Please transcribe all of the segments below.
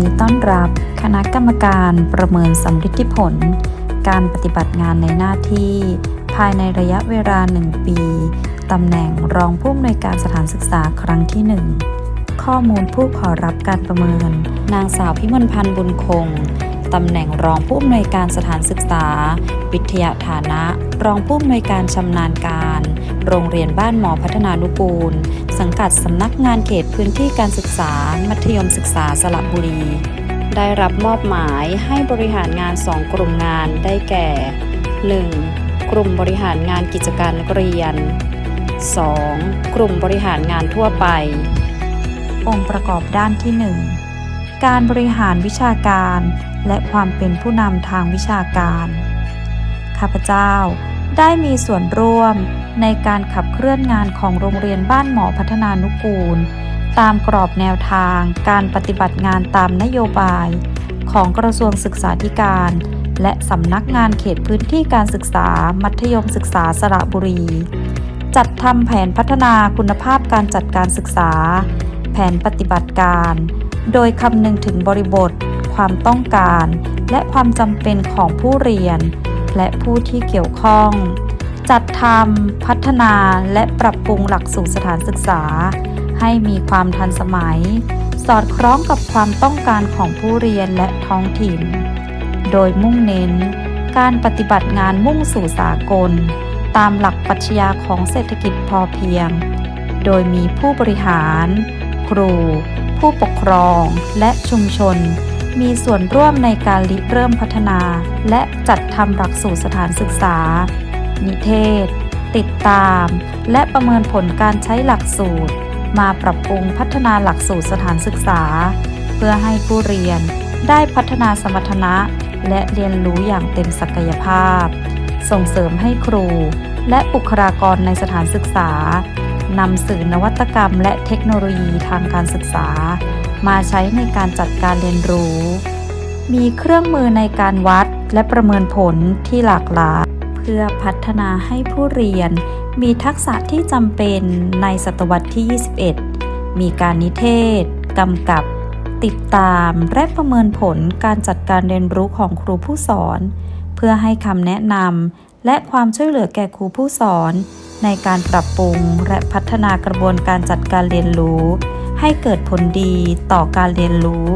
ดีต้อนรับ คณะกรรมการประเมินสำลิดผล การปฏิบัติงานในหน้าที่ ภายในระยะเวลา 1 ปี ตำแหน่งรองผู้อำนวยการสถานศึกษาครั้งที่ 1 ข้อมูลผู้ขอรับการประเมิน นางสาวพิมลพันธ์บุญคง ตำแหน่งรองผู้อำนวยการสถานศึกษา วิทยาฐานะ รองผู้อำนวยการชำนาญการ โรงเรียนบ้านหมอพัฒนานุกูล สังกัดสำนักงานเขตพื้นที่การศึกษา มัธยมศึกษาสระบุรี ได้รับมอบหมายให้บริหารงาน 2 กลุ่มงานได้แก่ 1. กลุ่มบริหารงานกิจการนักเรียน 2. กลุ่มบริหารงานทั่วไป องค์ประกอบด้านที่ 1 การบริหารวิชาการ และความเป็นผู้นำทางวิชาการ ข้าพเจ้าได้มีส่วนร่วมในการขับเคลื่อนงานของโรงเรียนบ้านหมอพัฒนานุกูล ตามกรอบแนวทางการปฏิบัติงานตามนโยบาย ของกระทรวงศึกษาธิการ และสำนักงานเขตพื้นที่การศึกษา มัธยมศึกษาสระบุรี จัดทำแผนพัฒนาคุณภาพการจัดการศึกษา แผนปฏิบัติการ โดยคำนึงถึงบริบท ความต้องการ และความจำเป็นของผู้เรียน และผู้ที่เกี่ยวข้อง จัดทำพัฒนาและปรับปรุงหลักสูตรสถานศึกษา ให้มีความทันสมัย สอดคล้องกับความต้องการของผู้เรียนและท้องถิ่น โดยมุ่งเน้น การปฏิบัติงานมุ่งสู่สากล ตามหลักปรัชญาของเศรษฐกิจพอเพียง โดยมีผู้บริหาร ครูผู้ปกครองและชุมชน มีส่วนร่วมในการริเริ่มพัฒนา และจัดทำหลักสูตรสถานศึกษา นิเทศ ติดตาม และประเมินผลการใช้หลักสูตร มาปรับปรุงพัฒนาหลักสูตรสถานศึกษา เพื่อให้ผู้เรียนได้พัฒนาสมรรถนะ และเรียนรู้อย่างเต็มศักยภาพ ส่งเสริมให้ครู และบุคลากรในสถานศึกษานำสื่อนวัตกรรมและเทคโนโลยีทางการศึกษา มาใช้ในการจัดการเรียนรู้ มีเครื่องมือในการวัดและประเมินผลที่หลากหลาย เพื่อพัฒนาให้ผู้เรียน มีทักษะที่จำเป็นในศตวรรษที่ 21 มีการนิเทศ กำกับ ติดตามและประเมินผลการจัดการเรียนรู้ของครูผู้สอน เพื่อให้คำแนะนำและความช่วยเหลือแก่ครูผู้สอน ในการปรับปรุงและพัฒนากระบวนการจัดการเรียนรู้ ให้เกิดผลดีต่อการเรียนรู้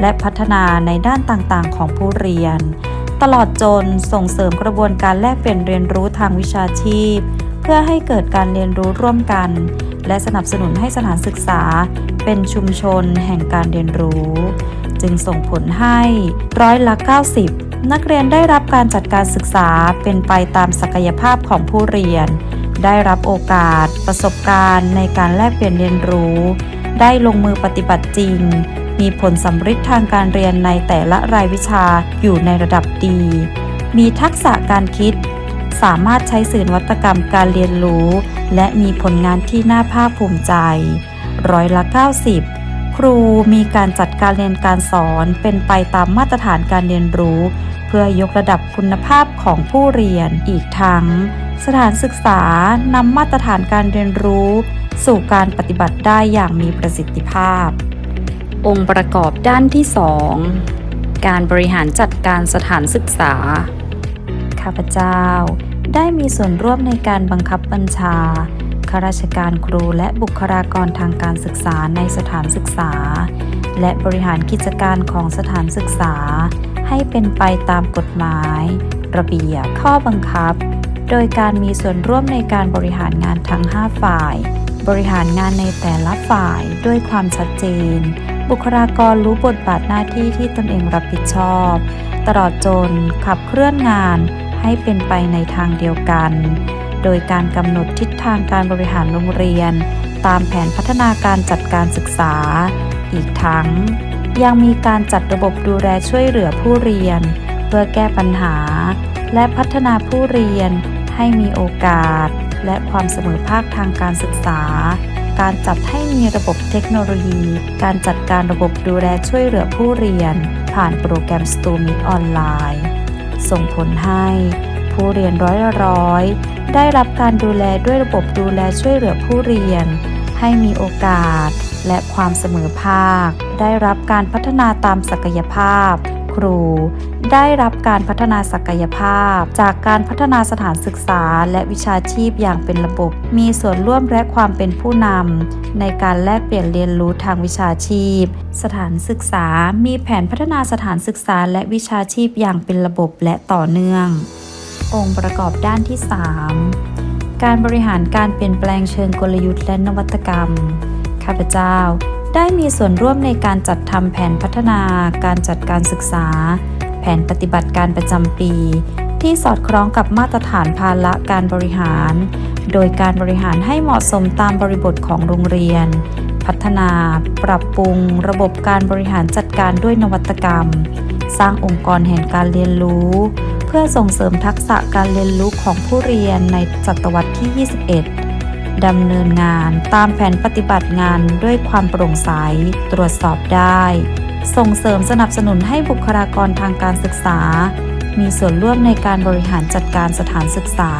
และพัฒนาในด้านต่างๆ ของผู้เรียน ตลอดจนส่งเสริมกระบวนการแลกเปลี่ยนเรียนรู้ทางวิชาชีพ เพื่อให้เกิดการเรียนรู้ร่วมกัน และสนับสนุนให้สถานศึกษา เป็นชุมชนแห่งการเรียนรู้ จึงส่งผลให้ร้อยละ90นักเรียนได้รับการจัดการศึกษาเป็นไปตามศักยภาพของผู้เรียน ได้รับโอกาส ประสบการณ์ในการแลกเปลี่ยนเรียนรู้ ได้ลงมือปฏิบัติจริง มีผลสำฤทธิ์ทางการเรียนในแต่ละรายวิชาอยู่ในระดับดี มีทักษะการคิด สามารถใช้สื่อนวัตกรรมการเรียนรู้ และมีผลงานที่น่าภาคภูมิใจ ร้อยละ 90 ครูมีการจัดการเรียนการสอนเป็นไปตามมาตรฐานการเรียนรู้ เพื่อยกระดับคุณภาพของผู้เรียนอีกทั้ง สถานศึกษานำมาตรฐานการเรียนรู้ สู่การปฏิบัติได้อย่างมีประสิทธิภาพ องค์ประกอบด้านที่ 2 การบริหารจัดการสถานศึกษา ข้าพเจ้าได้มีส่วนร่วมในการบังคับบัญชาข้าราชการครูและบุคลากรทางการศึกษาในสถานศึกษา และบริหารกิจการของสถานศึกษา ให้เป็นไปตามกฎหมาย ระเบียบข้อบังคับ โดยการมีส่วนร่วมในการบริหารงานทั้ง 5 ฝ่าย บริหารงานในแต่ละฝ่ายด้วยความชัดเจน บุคลากรรู้บทบาทหน้าที่ที่ตนเองรับผิดชอบ ตลอดจนขับเคลื่อนงานให้เป็นไปในทางเดียวกัน โดยการกำหนดทิศทางการบริหารโรงเรียน ตามแผนพัฒนาการจัดการศึกษา อีกทั้ง ยังมีการจัดระบบดูแลช่วยเหลือผู้เรียน เพื่อแก้ปัญหา และพัฒนาผู้เรียนให้มีโอกาส และความเสมอภาคทางการศึกษา การจัดให้มีระบบเทคโนโลยี การจัดการระบบดูแลช่วยเหลือผู้เรียน ผ่านโปรแกรม s t o m i t ออนไลน์ ส่งผลให้ผู้เรียนร้อยร้อย ได้รับการดูแลด้วยระบบดูแลช่วยเหลือผู้เรียน ให้มีโอกาสและความเสมอภาค ได้รับการพัฒนาตามศักยภาพ ครู ได้รับการพัฒนาศักยภาพ จากการพัฒนาสถานศึกษาและวิชาชีพอย่างเป็นระบบ มีส่วนร่วมและความเป็นผู้นำในการแลกเปลี่ยนเรียนรู้ทางวิชาชีพ สถานศึกษา มีแผนพัฒนาสถานศึกษาและวิชาชีพอย่างเป็นระบบและต่อเนื่อง องค์ประกอบด้านที่ 3 การบริหารการเปลี่ยนแปลงเชิงกลยุทธ์และนวัตกรรม ข้าพเจ้า ได้มีส่วนร่วมในการจัดทำแผนพัฒนา การจัดการศึกษา แผนปฏิบัติการประจำปี ที่สอดคล้องกับมาตรฐานภาระการบริหาร โดยการบริหารให้เหมาะสมตามบริบทของโรงเรียน พัฒนา ปรับปรุง ระบบการบริหารจัดการด้วยนวัตกรรม สร้างองค์กรแห่งการเรียนรู้ เพื่อส่งเสริมทักษะการเรียนรู้ของผู้เรียนในศตวรรษที่ 21 ดำเนินงานตามแผนปฏิบัติงานด้วยความโปร่งใส ตรวจสอบได้ ส่งเสริมสนับสนุนให้บุคลากรทางการศึกษา มีส่วนร่วมในการบริหารจัดการสถานศึกษา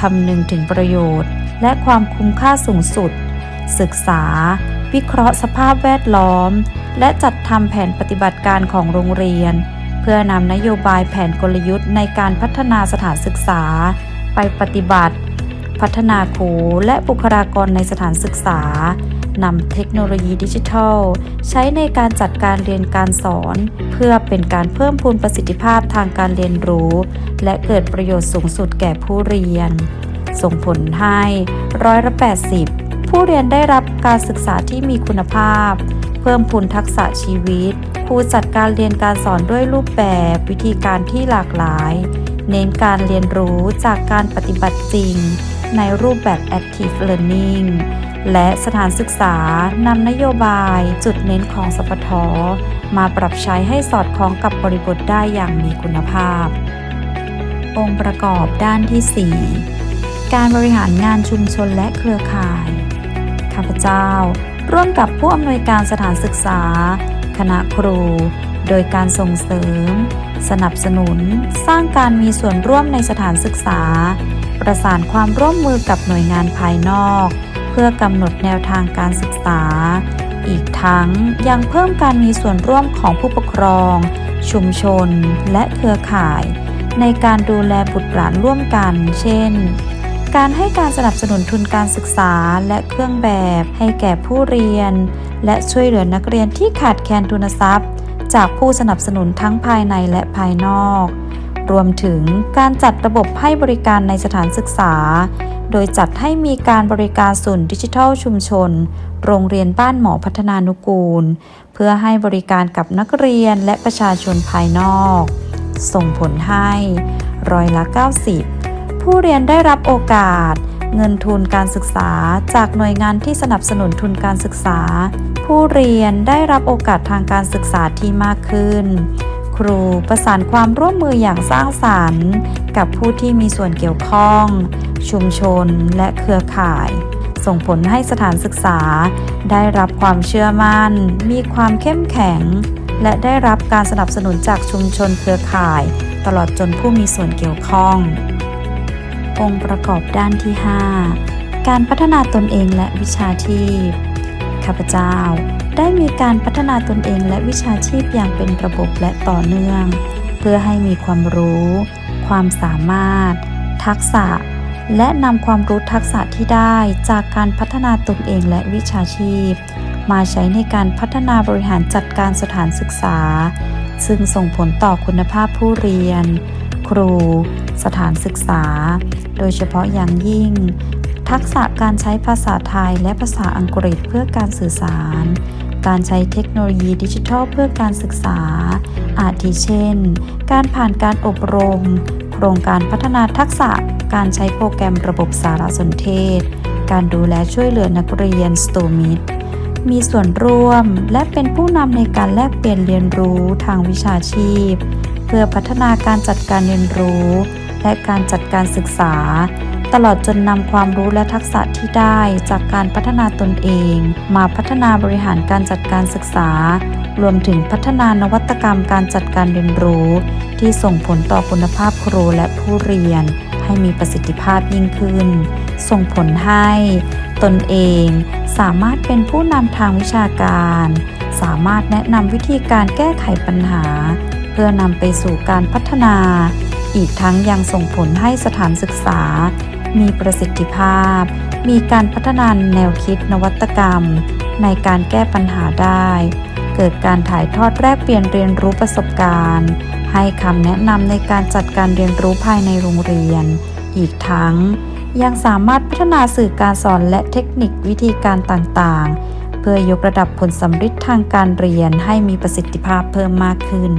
คำนึงถึงประโยชน์ และความคุ้มค่าสูงสุด ศึกษา วิเคราะห์สภาพแวดล้อม และจัดทำแผนปฏิบัติการของโรงเรียน เพื่อนำนโยบายแผนกลยุทธ์ในการพัฒนาสถานศึกษา ไปปฏิบัติ พัฒนาครูและบุคลากรในสถานศึกษานำเทคโนโลยีดิจิทัล ใช้ในการจัดการเรียนการสอน เพื่อเป็นการเพิ่มพูนประสิทธิภาพทางการเรียนรู้ และเกิดประโยชน์สูงสุดแก่ผู้เรียน ส่งผลให้ร้อยละ80 ผู้เรียนได้รับการศึกษาที่มีคุณภาพ เพิ่มพูนทักษะชีวิตครูจัดการเรียนการสอนด้วยรูปแบบวิธีการที่หลากหลาย เน้นการเรียนรู้จากการปฏิบัติจริง ในรูปแบบ Active Learning และสถานศึกษานำนโยบายจุดเน้นของสปทมาปรับใช้ให้สอดคล้องกับบริบทได้อย่างมีคุณภาพ องค์ประกอบด้านที่ 4 การบริหารงานชุมชนและเครือข่าย ข้าพเจ้า ร่วมกับผู้อำนวยการสถานศึกษา คณะครู โดยการส่งเสริม สนับสนุน สร้างการมีส่วนร่วมในสถานศึกษา ประสานความร่วมมือกับหน่วยงานภายนอก เพื่อกำหนดแนวทางการศึกษา อีกทั้งยังเพิ่มการมีส่วนร่วมของผู้ปกครอง ชุมชน และเครือข่าย ในการดูแลบุตรหลานร่วมกัน เช่น การให้การสนับสนุนทุนการศึกษาและเครื่องแบบให้แก่ผู้เรียน และช่วยเหลือนักเรียนที่ขาดแคลนทุนทรัพย์ จากผู้สนับสนุนทั้งภายในและภายนอก รวมถึงการจัดระบบให้บริการในสถานศึกษา โดยจัดให้มีการบริการศูนย์ดิจิทัลชุมชน โรงเรียนบ้านหมอพัฒนานุกูล เพื่อให้บริการกับนักเรียนและประชาชนภายนอก ส่งผลให้ร้อยละ 90 ผู้เรียนได้รับโอกาส เงินทุนการศึกษาจากหน่วยงานที่สนับสนุนทุนการศึกษา ผู้เรียนได้รับโอกาสทางการศึกษาที่มากขึ้น ครูประสานความร่วมมืออย่างสร้างสรรค์ กับผู้ที่มีส่วนเกี่ยวข้อง ชุมชนและเครือข่าย ส่งผลให้สถานศึกษา ได้รับความเชื่อมั่น มีความเข้มแข็ง และได้รับการสนับสนุนจากชุมชนเครือข่าย ตลอดจนผู้มีส่วนเกี่ยวข้อง องค์ประกอบด้านที่ 5 การพัฒนาตนเองและวิชาชีพข้าพเจ้า การพัฒนาตนเองและวิชาชีพอย่างเป็นระบบและต่อเนื่อง เพื่อให้มีความรู้ ความสามารถ ทักษะ และนำความรู้ทักษะที่ได้จากการพัฒนาตนเองและวิชาชีพ มาใช้ในการพัฒนาบริหารจัดการสถานศึกษา ซึ่งส่งผลต่อคุณภาพผู้เรียน ครู สถานศึกษา โดยเฉพาะอย่างยิ่งทักษะการใช้ภาษาไทยและภาษาอังกฤษเพื่อการสื่อสาร การใช้เทคโนโลยีดิจิทัลเพื่อการศึกษา อาทิเช่น การผ่านการอบรม โครงการพัฒนาทักษะ การใช้โปรแกรมระบบสารสนเทศ การดูแลช่วยเหลือนักเรียน s t o m i t มีส่วนร่วมและเป็นผู้นำในการแลกเปลี่ยนเรียนรู้ทางวิชาชีพ เพื่อพัฒนาการจัดการเรียนรู้ และการจัดการศึกษา ตลอดจนนำความรู้และทักษะที่ได้จากการพัฒนาตนเอง มาพัฒนาบริหารการจัดการศึกษา รวมถึงพัฒนานวัตกรรมการจัดการเรียนรู้ ที่ส่งผลต่อคุณภาพครูและผู้เรียน ให้มีประสิทธิภาพยิ่งขึ้น ส่งผลให้ตนเองสามารถเป็นผู้นำทางวิชาการ สามารถแนะนำวิธีการแก้ไขปัญหา เพื่อนำไปสู่การพัฒนา อีกทั้งยังส่งผลให้สถานศึกษา มีประสิทธิภาพ มีการพัฒนาแนวคิดนวัตกรรม ในการแก้ปัญหาได้ เกิดการถ่ายทอดแลกเปลี่ยนเรียนรู้ประสบการณ์ ให้คำแนะนำในการจัดการเรียนรู้ภายในโรงเรียน อีกทั้ง ยังสามารถพัฒนาสื่อการสอนและเทคนิควิธีการต่างๆ เพื่อยกระดับผลสำฤทธิ์ทางการเรียนให้มีประสิทธิภาพเพิ่มมากขึ้น